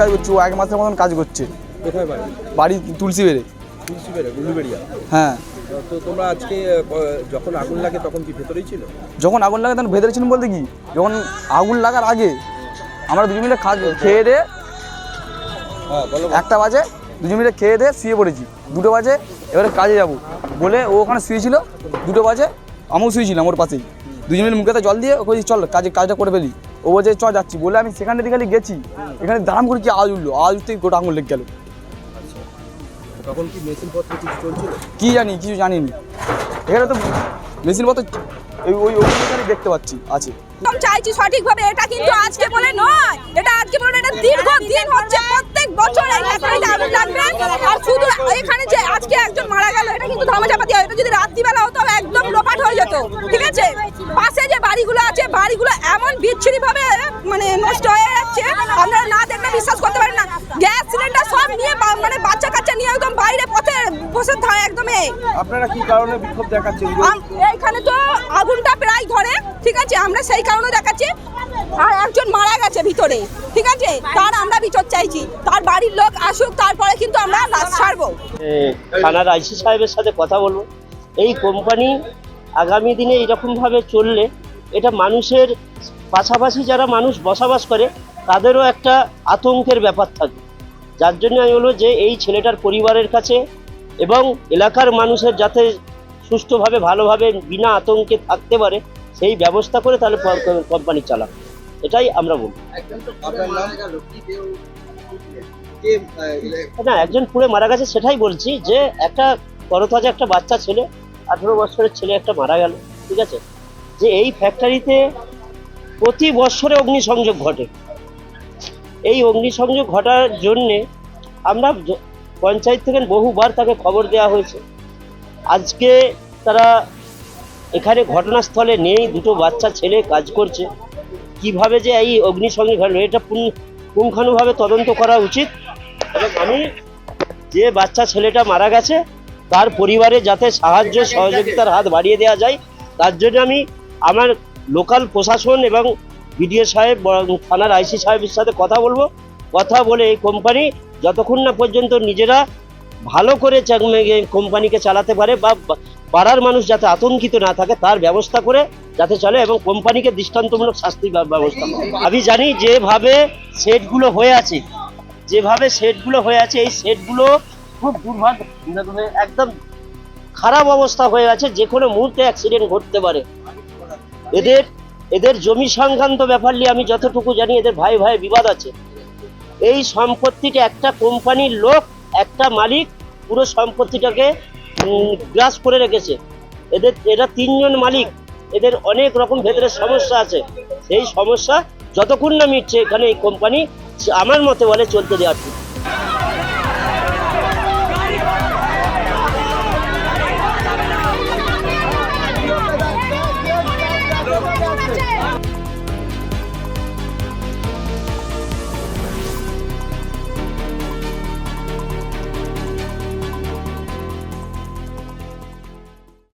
কাজ করছে ও এক মাসের মতন কাজ করছে। কোথায় বাড়ি? বাড়ি তুলসী বেড়ে তুলসী বেড়ে গুলুবেড়িয়া হ্যাঁ। তো তোমরা আজকে যখন আগুন লাগে তখন কি ভেতরেই ছিল? যখন আগুন লাগে তখন ভেতরে ছিলাম বলতে কি? যখন আগুন লাগার আগে আমরা দুজন মিলে খেয়ে দিয়ে হ্যাঁ একটা বাজে দুজন মিলে খেয়ে দিয়ে শুয়ে পড়েছি। দুটো বাজে এবারে কাজে যাব। বলে ও ওখানে শুয়েছিল দুটো বাজে আমিও শুয়েছিলাম ওর পাশেই। দুজন মিলে মুখেতে জল দিয়ে ওকে চল কাজে কাজটা করে ফেলি। ও বলছে চ যাচ্ছি। বলে আমি সেখানে দিকে গেছি। এখানে দাঁড়াম করে কি আওয়াজ উঠল? আওয়াজ উঠতেই গোটা আঙুল লেগে গেল। তখন কি মেশিন পত্র কিছু চলছিল? কি জানি কিছু জানিনি। এখানে তো মেশিন মতো ওই ওই ওখানে দেখতে পাচ্ছি আছে। একদম চাইছি সঠিকভাবে এটা কিন্তু আজকে বলে নয়। এটা আজকে বলে এটা দীর্ঘ দিন হচ্ছে প্রত্যেক বছর এই ফ্যাক্টরিতে আগুন লাগবে। আর শুধু এখানে যে আজকে একজন মারা গেল এটা কিন্তু ধামাচাপা দিয়ে এটা যদি রাত্রিবেলা হতো একদম লোপাট হয়ে যেত। ঠিক আছে? পাশে যে বাড়িগুলো আছে বাড়িগুলো এমন বিচ্ছিরি ভাবে মানে নষ্ট হয়ে যাচ্ছে আপনারা না দেখলে বিশ্বাস করতে পারেন না। গ্যাস সিলিন্ডার সব নিয়ে মানে বাচ্চা কাচ্চা নিয়ে একদম বাইরে পথে বসে থাকে একদম এই আপনারা কি কারণে বিক্ষোভ দেখাচ্ছেন? এইখানে তো আগুনটা প্রায় ধরে ঠিক আছে? আমরা সেই কারণে দেখাচ্ছি। আর একজন মারা গেছে ভিতরে ঠিক আছে? তার আমরা বিচার চাইছি। তার বাড়ির লোক আসুক তারপরে কিন্তু আমরা লাশ ছাড়বো। থানার আইসি সাহেবের সাথে কথা বলব। এই কোম্পানি আগামী দিনে এইরকমভাবে চললে এটা মানুষের পাশাপাশি যারা মানুষ বসবাস করে তাদেরও একটা আতঙ্কের ব্যাপার থাকে। যার জন্য আমি বলব যে এই ছেলেটার পরিবারের কাছে এবং এলাকার মানুষের যাতে সুষ্ঠুভাবে ভালোভাবে বিনা আতঙ্কে থাকতে পারে সেই ব্যবস্থা করে তাহলে কোম্পানি চালাক এটাই আমরা আহ, না একজন পুড়ে মারা গেছে সেটাই বলছি যে একটা তরতাজা একটা বাচ্চা ছেলে আঠেরো বছরের ছেলে একটা মারা গেল ঠিক আছে? যে এই ফ্যাক্টরিতে প্রতি বছরে অগ্নিসংযোগ ঘটে। এই অগ্নিসংযোগ ঘটার জন্যে আমরা পঞ্চায়েত থেকে বহুবার তাকে খবর দেওয়া হয়েছে। আজকে তারা এখানে ঘটনাস্থলে নেই, দুটো বাচ্চা ছেলে কাজ করছে। কীভাবে যে এই অগ্নিসংযোগ ঘটলো, এটা পুঙ্খানুভাবে তদন্ত করা উচিত। এবং আমি যে বাচ্চা ছেলেটা মারা গেছে, তার পরিবারে যাতে সাহায্য, সহযোগিতার হাত বাড়িয়ে দেওয়া যায়, তার জন্য আমি আমার লোকাল প্রশাসন এবং বিডিও সাহেব থানার আইসি সাহেবের সাথে কথা বলব। কথা বলে এই কোম্পানি যতক্ষণ না পর্যন্ত নিজেরা ভালো করে কোম্পানিকে চালাতে পারে বা পাড়ার মানুষ যাতে আতঙ্কিত না থাকে তার ব্যবস্থা করে যাতে চলে এবং কোম্পানিকে দৃষ্টান্তমূলক শাস্তি ব্যবস্থা আমি জানি যেভাবে সেটগুলো হয়ে আছে, যেভাবে সেটগুলো হয়ে আছে, এই সেটগুলো খুব দুর্ভাগ্য, একদম খারাপ অবস্থা হয়ে আছে যে কোনো মুহূর্তে অ্যাক্সিডেন্ট ঘটতে পারে। এদের এদের জমি সংক্রান্ত ব্যাপার নিয়ে আমি যতটুকু জানি এদের ভাই ভাই বিবাদ আছে। এই সম্পত্তিটা একটা কোম্পানির লোক, একটা মালিক, পুরো সম্পত্তিটাকে গ্রাস করে রেখেছে। এদের, এরা তিনজন মালিক, এদের অনেক রকম ভেতরে সমস্যা আছে। সেই সমস্যা যতক্ষণ না মিটছে এখানে এই কোম্পানি, আমার মতে বলে চলতে দেওয়া ঠিক